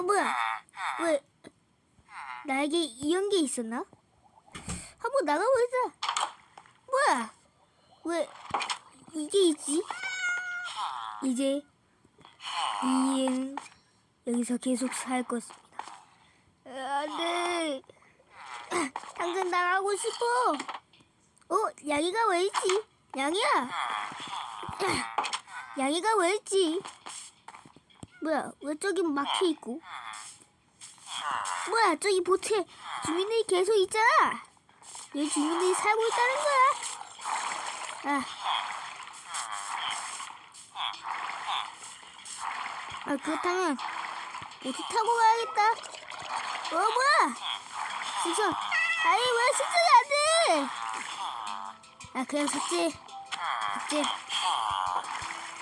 어 뭐야? 왜 나에게 이런 게 있었나? 한번 나가보자. 뭐야? 왜 이게 있지? 이제 이엔 여기서 계속 살 것입니다. 안돼. 당장 나가고 싶어. 어, 양이가 왜 있지? 양이야. 양이가 왜 있지? 뭐야, 왜 저기 막혀 있고? 뭐야, 저기 보트에 주민들이 계속 있잖아. 여기 주민들이 살고 있다는 거야. 아. 아, 그렇다면 보트 타고 가야겠다. 어, 뭐야? 승선. 아니, 왜 승선이 안 돼? 아, 그냥 삭제. 삭제.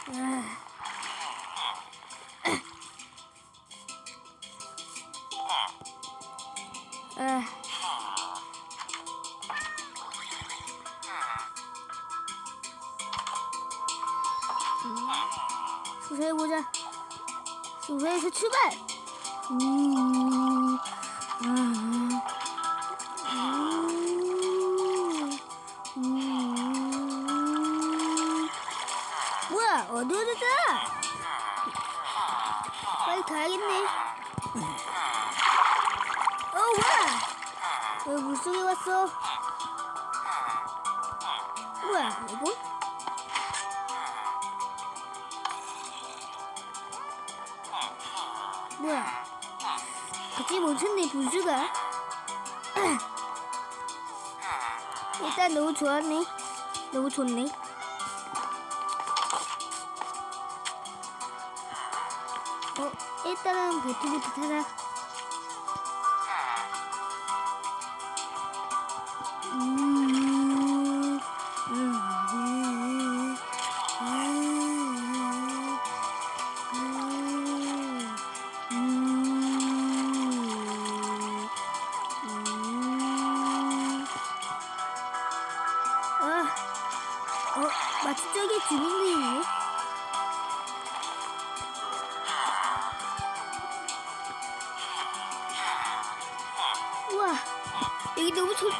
아. 아. 수사해보자. 수사에서 출발! 음, 아, 음, 음. 뭐야, 어두워졌잖아! 빨리 가야겠네. 물속에 왔어? 뭐야, 이거? 뭐야? 갑자기 멈췄네, 분수가. 일단 너무 좋았네. 너무 좋네. 어, 일단은 보트부터 타자. 마치 저기 주민들이 있네. 우와, 여기 너무 좋다.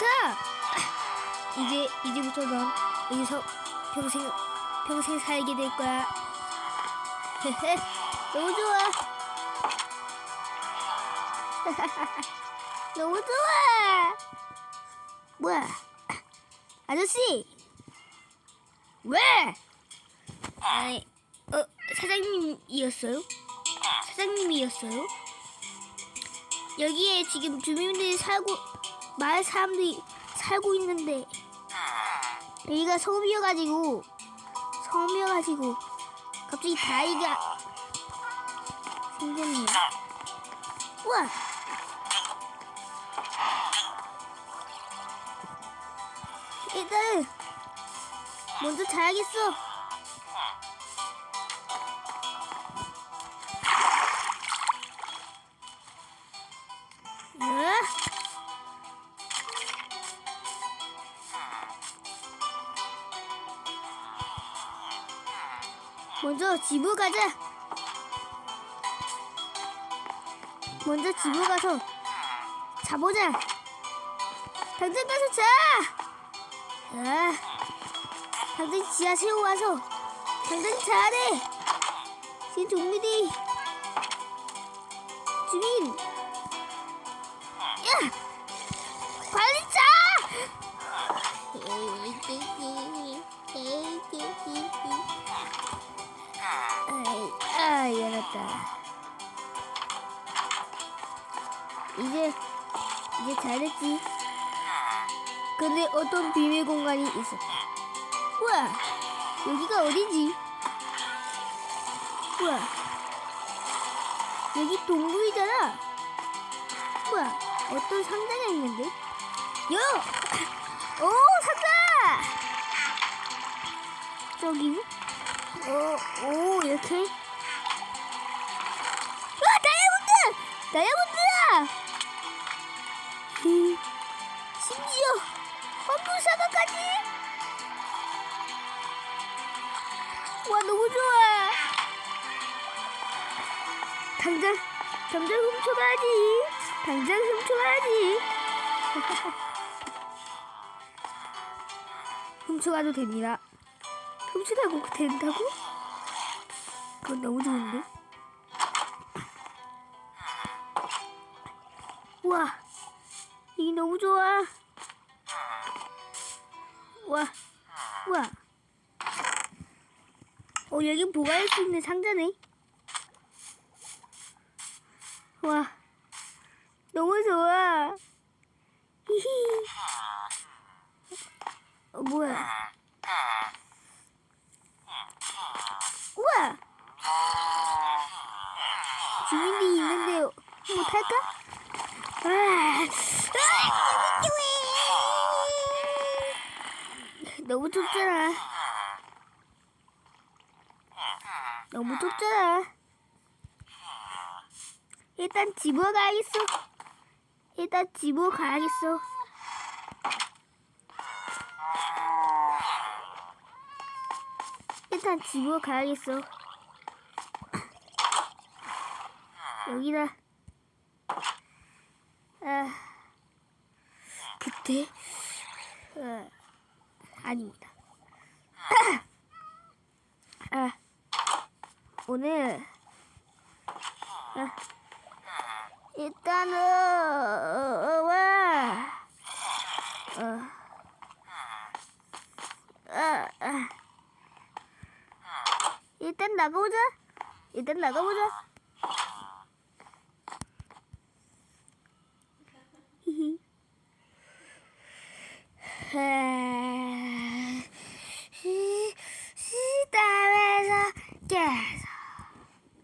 이제 이제부터 넌 여기서 평생 평생 살게 될 거야. 너무 좋아. 너무 좋아. 뭐야, 아저씨? 왜? 아니, 어 사장님이었어요? 사장님이었어요? 여기에 지금 주민들이 살고 마을 사람들이 살고 있는데 여기가 섬이어가지고 섬이어가지고 갑자기 다이가 생겼네요. 우와. 일단 먼저 자야겠어. 먼저 집으로 가자. 먼저 집으로 가서 자보자. 당장 가서 자. 아, 당장 지하실 와서 당장 자야 돼. 지금 좀비들이 주민. 야, 빨리 자. 아이, 아, 열었다. 이제 이제 잘했지. 근데 어떤 비밀 공간이 있었다. 우와, 여기가 어디지? 우와, 여기 동굴이잖아. 우와, 어떤 상자가 있는데? 요! 오, 상자! 저기? 어, 오, 이렇게? 와, 다이아몬드! 다이아몬드 당장 당장 훔쳐가야지. 당장 훔쳐가야지. 훔쳐가도 됩니다. 훔쳐가고 된다고? 그건 너무 좋은데? 우와, 이게 너무 좋아. 우와, 우와. 어, 여기 보관할 수 있는 상자네. 와, 너무 좋아. 히히. 어, 뭐야? 우와! 주민이 있는데 뭐 탈까? 아, 아, 너무 좁잖아. 너무 좁잖아. 일단 집으로 가야겠어. 일단 집으로 가야겠어. 일단 집으로 가야겠어. 여기다. 아, 그때, 아, 아닙니다. 아, 오늘, 아, 일단은, 어, 와, 어. 일단 나가보자. 일단 나가보자.